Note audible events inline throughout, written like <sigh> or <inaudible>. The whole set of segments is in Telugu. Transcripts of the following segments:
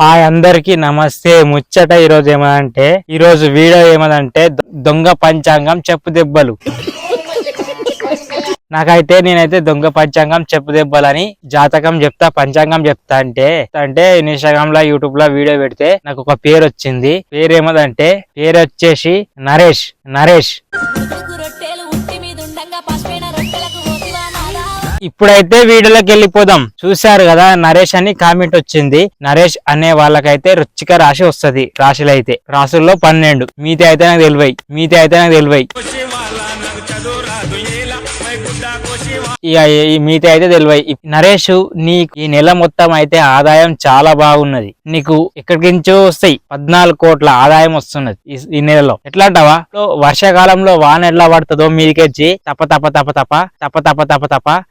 హాయ్ అందరికి నమస్తే. ముచ్చట ఈరోజు ఏమదంటే ఈరోజు వీడియో ఏమదంటే దొంగ పంచాంగం చెప్పు దెబ్బలు. నాకైతే నేనైతే దొంగ పంచాంగం చెప్పు దెబ్బలని జాతకం చెప్తా పంచాంగం చెప్తా అంటే అంటే ఇన్స్టాగ్రామ్లో యూట్యూబ్లో వీడియో పెడితే నాకు ఒక పేరు వచ్చింది పేరు ఏమదంటే పేరు వచ్చేసి నరేష్ నరేష్. ఇప్పుడైతే వీడియోలోకి వెళ్ళిపోదాం. చూశారు కదా నరేష్ అని కామెంట్ వచ్చింది. నరేష్ అనే వాళ్ళకైతే రుచిక రాశి వస్తది రాశులు అయితే రాశుల్లో పన్నెండు. మీతే అయితే నాకు తెలివై. మీతే అయితే నాకు తెలివై. ఈ మీతే అయితే తెలివై. నరేష్ నీకు ఈ నెల మొత్తం అయితే ఆదాయం చాలా బాగున్నది. నీకు ఎక్కడికి నుంచో వస్తాయి? పద్నాలుగు కోట్ల ఆదాయం వస్తున్నది ఈ- నెలలో. ఎట్లా అంటావా వర్షాకాలంలో వాన ఎట్లా పడుతుందో మీదికొచ్చి తప తప తప తప తప తప తప తప.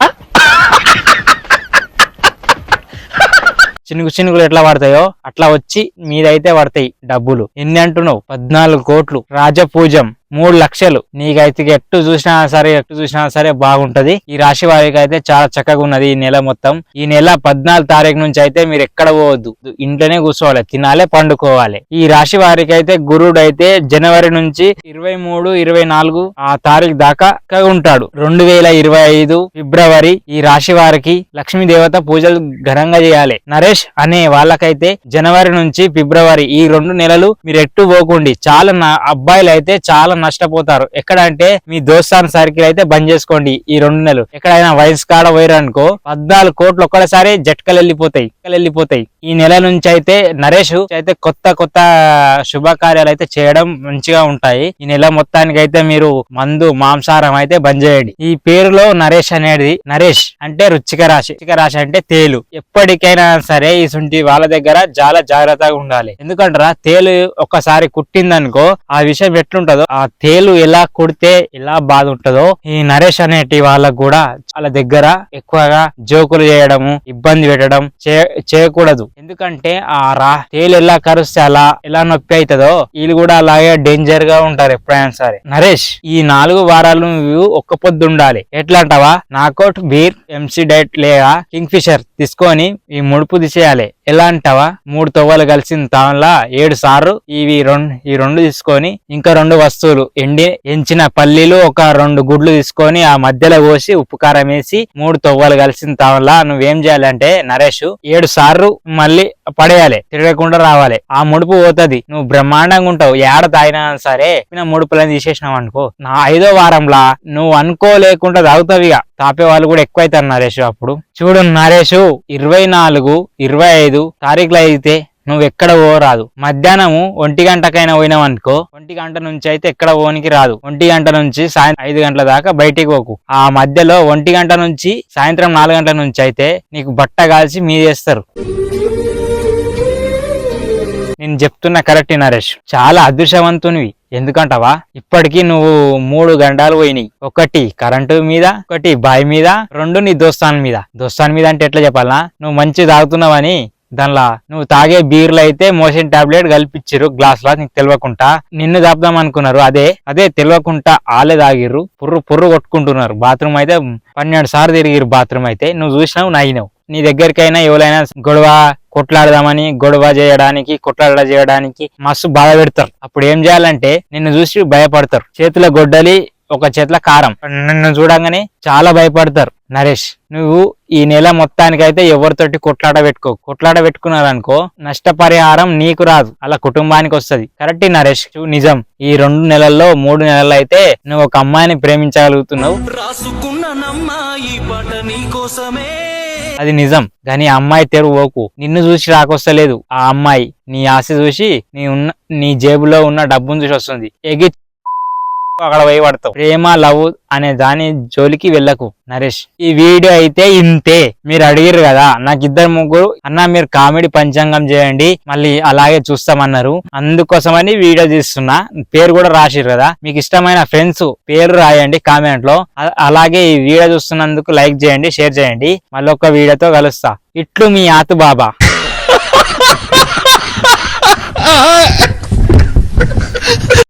చినుకు చినుకులు ఎట్లా పడతాయో అట్లా వచ్చి మీదైతే పడతాయి డబ్బులు. ఎన్ని అంటున్నావు? పద్నాలుగు కోట్లు. రాజపూజం. మూడు లక్షలు. నీకైతే ఎట్టు చూసినా సరే ఎట్టు చూసినా సరే బాగుంటది. ఈ రాశి వారికి అయితే చాలా చక్కగా ఉన్నది ఈ నెల మొత్తం. ఈ నెల పద్నాలుగు తారీఖు నుంచి అయితే మీరు ఎక్కడ పోవద్దు. ఇంట్లోనే కూర్చోవాలి తినాలే పండుకోవాలి. ఈ రాశి వారికి అయితే గురుడు అయితే జనవరి నుంచి ఇరవై మూడు ఇరవై నాలుగు ఆ తారీఖు దాకా ఉంటాడు. రెండు వేల ఇరవై ఐదు ఫిబ్రవరి ఈ రాశి వారికి లక్ష్మీ దేవత పూజలు ఘనంగా చేయాలి. నరేష్ అనే వాళ్ళకైతే జనవరి నుంచి ఫిబ్రవరి ఈ రెండు నెలలు మీరు ఎట్టు పోకండి. చాలా అబ్బాయిలు అయితే చాలా నష్టపోతారు. ఎక్కడ అంటే మీ దోస్తాన్ సర్కిల్ అయితే బంద్ చేసుకోండి ఈ రెండు నెలలు. ఎక్కడైనా వైన్స్ కాడ పోయారు అనుకో పద్నాలుగు కోట్లు ఒక్కడసారి జట్కలు వెళ్ళిపోతాయి వెళ్ళిపోతాయి ఈ నెల నుంచి అయితే నరేష్ అయితే కొత్త కొత్త శుభకార్యాలు అయితే చేయడం మంచిగా ఉంటాయి. ఈ నెల మొత్తానికి అయితే మీరు మందు మాంసాహారం అయితే బంద్ చేయండి. ఈ పేరులో నరేష్ అనేది నరేష్ అంటే రుచిక రాశి. రుచిక రాశి అంటే తేలు. ఎప్పటికైనా సరే ఈ సుంటి వాళ్ళ దగ్గర చాలా జాగ్రత్తగా ఉండాలి. ఎందుకంటారా తేలు ఒక్కసారి కుట్టిందనుకో ఆ విషయం ఎట్లుంటదో ఆ తేలు ఎలా కుడితే ఎలా బాధ ఉంటుందో ఈ నరేష్ అనేటి వాళ్ళకు కూడా వాళ్ళ దగ్గర ఎక్కువగా జోకులు చేయడము ఇబ్బంది పెట్టడం చేయకూడదు. ఎందుకంటే ఆ రా తేలు ఎలా కరుస్తే అలా ఎలా నొప్పి అవుతుందో వీళ్ళు కూడా అలాగే డేంజర్గా ఉంటారు ఎప్పుడైనా సరే. నరేష్ ఈ నాలుగు వారాలు నువ్వు ఒక్క పొద్దు ఉండాలి. ఎట్లా అంటావా నాకౌట్ బీర్ ఎంసీ డైట్ లేదా కింగ్ ఫిషర్ తీసుకొని ఈ ముడుపు తీసేయాలి. ఎలా అంటావా మూడు తవ్వలు కలిసిన తానులా ఏడు సార్లు ఇవి రెండు ఈ రెండు తీసుకొని ఇంకా రెండు వస్తువులు ఎండి ఎంచిన పల్లీలు ఒక రెండు గుడ్లు తీసుకొని ఆ మధ్యలో పోసి ఉప్పు కారం వేసి మూడు తవ్వలు కలిసిన తానులా నువ్వేం చేయాలంటే నరేష్ ఏడు సార్లు మళ్ళీ పడేయాలి. తిరగకుండా రావాలి. ఆ ముడుపు పోతది. నువ్వు బ్రహ్మాండంగా ఉంటావు. ఏడ తాగినా సరే ముడుపులను తీసేసినావు అనుకో. నా ఐదో వారంలా నువ్వు అనుకోలేకుండా తాగుతావు ఇక. తాపే వాళ్ళు కూడా ఎక్కువ అవుతారు నరేష్ అప్పుడు. చూడు నరేష్ ఇరవై నాలుగు ఇరవై ఐదు తారీఖులు అయితే నువ్వు ఎక్కడ పోరాదు. మధ్యాహ్నము ఒంటి గంటకైనా పోయినావనుకో ఒంటి గంట నుంచి అయితే ఎక్కడ పోనికి రాదు. ఒంటి గంట నుంచి సాయంత్రం ఐదు గంటల దాకా బయటికి పోకు. ఆ మధ్యలో ఒంటి గంట నుంచి సాయంత్రం నాలుగు గంటల నుంచి అయితే నీకు బట్ట కాల్చి మీదేస్తారు నేను చెప్తున్నా కరెక్ట్ నరేష్. చాలా అదృష్టవంతునివి. ఎందుకంటావా? ఇప్పటికీ నువ్వు మూడు గంటలు పోయినాయి. ఒకటి కరెంటు మీద ఒకటి బావి మీద రెండు నీ దోస్తాన్ మీద. దోస్తాన్ మీద అంటే ఎట్లా చెప్పాలా నువ్వు మంచి తాగుతున్నావని. దానిలా నువ్వు తాగే బీర్లు అయితే మోషన్ టాబ్లెట్ కల్పించారు గ్లాస్ లా నీకు తెలియకుండా నిన్ను దాపుదాం అనుకున్నారు అదే అదే తెలియకుండా ఆలే తాగిర్రు పుర్రు పుర్రు కొట్టుకుంటున్నారు. బాత్రూమ్ అయితే పన్నెండు సార్లు తిరిగిరు బాత్రూమ్ అయితే. నువ్వు చూసినావు నవ్వినావు నీ దగ్గరికైనా ఎవరైనా గొడవ కొట్లాడదామని గొడవ చేయడానికి కొట్లాడ చేయడానికి మస్తు బాధ పెడతారు. అప్పుడు ఏం చేయాలంటే నిన్ను చూసి భయపడతారు. చేతుల గొడ్డలి ఒక చేతుల కారం. నిన్ను చూడంగానే చాలా భయపడతారు. నరేష్ నువ్వు ఈ నెల మొత్తానికైతే ఎవరితోటి కొట్లాడ పెట్టుకో. కొట్లాడ పెట్టుకున్నారనుకో నష్టపరిహారం నీకు రాదు. అలా కుటుంబానికి వస్తుంది. కరెక్ట్ నరేష్ నిజం. ఈ రెండు నెలల్లో మూడు నెలల్లో అయితే నువ్వు ఒక అమ్మాయిని ప్రేమించగలుగుతున్నావు. రాసుకున్నానమ్మా పాట అది నిజం. కానీ ఆ అమ్మాయి తెరు ఓకు నిన్ను చూసి రాకొస్తలేదు. ఆ అమ్మాయి. నీ ఆశ చూసి నీ ఉన్న నీ జేబులో ఉన్న డబ్బును చూసి వస్తుంది. ఎగి అక్కడ పోయి పడతావు. ప్రేమ లవ్ అనే దాని జోలికి వెళ్ళకు నరేష్. ఈ వీడియో అయితే ఇంతే. మీరు అడిగిరు కదా నాకు ఇద్దరు ముగ్గురు అన్న మీరు కామెడీ పంచాంగం చేయండి మళ్ళీ అలాగే చూస్తామన్నారు. అందుకోసమని వీడియో తీస్తున్నా. పేరు కూడా రాసిరు కదా మీకు ఇష్టమైన ఫ్రెండ్స్ పేరు రాయండి కామెంట్లో. అలాగే ఈ వీడియో చూస్తున్నందుకు లైక్ చేయండి షేర్ చేయండి. మళ్ళీ ఒక వీడియోతో కలుస్తా. ఇట్లు మీ ఆతు బాబా <laughs>